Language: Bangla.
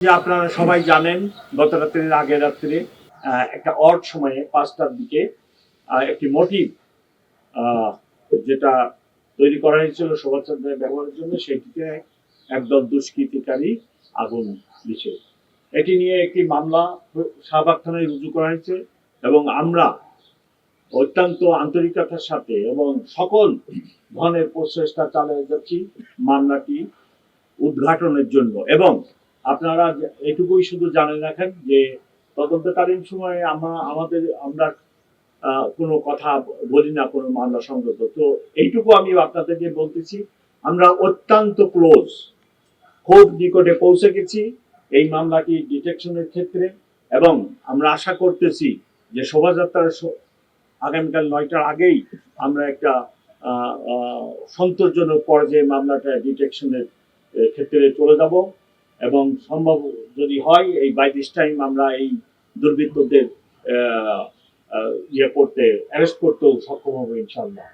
যে আপনারা সবাই জানেন, গত রাত্রির আগের রাত্রে একটা অড সময়ে পাঁচটার দিকে একটি মোটিভ যেটা তৈরি করা হয়েছিল শোভাচন্দ্রের ব্যবহারের জন্য, সেটিতে একদল দুষ্কৃতিকারী আগুন দিছে এটি নিয়ে একটি মামলা শাহবাগ থানায় রুজু করা হয়েছে এবং আমরা অত্যন্ত আন্তরিকতার সাথে এবং সকল ধরনের প্রচেষ্টা চালিয়ে যাচ্ছি মামলাটি উদ্ঘাটনের জন্য এবং আপনারা এটুকুই শুধু জানে রাখেন যে তদন্তকালীন সময়ে আমরা আমাদের, আমরা কোনো কথা বলি না, কোনো মামলা সংক্রান্ত। তো এইটুকু আমি আপনাদেরকে বলতেছি, আমরা অত্যন্ত ক্লোজ, খুব নিকটে পৌঁছে গেছি এই মামলাটি ডিটেকশনের ক্ষেত্রে এবং আমরা আশা করতেছি যে শোভাযাত্রার আগামীকাল নয়টার আগেই আমরা একটা সন্তোষজনক পর্যায়ে মামলাটা ডিটেকশনের ক্ষেত্রে চলে যাব। এবং সম্ভব যদি হয়, এই বাই দিস টাইম আমরা এই দুর্বৃত্তদের ইয়ে করতে অ্যারেস্ট করতেও সক্ষম হব ইনশাল্লাহ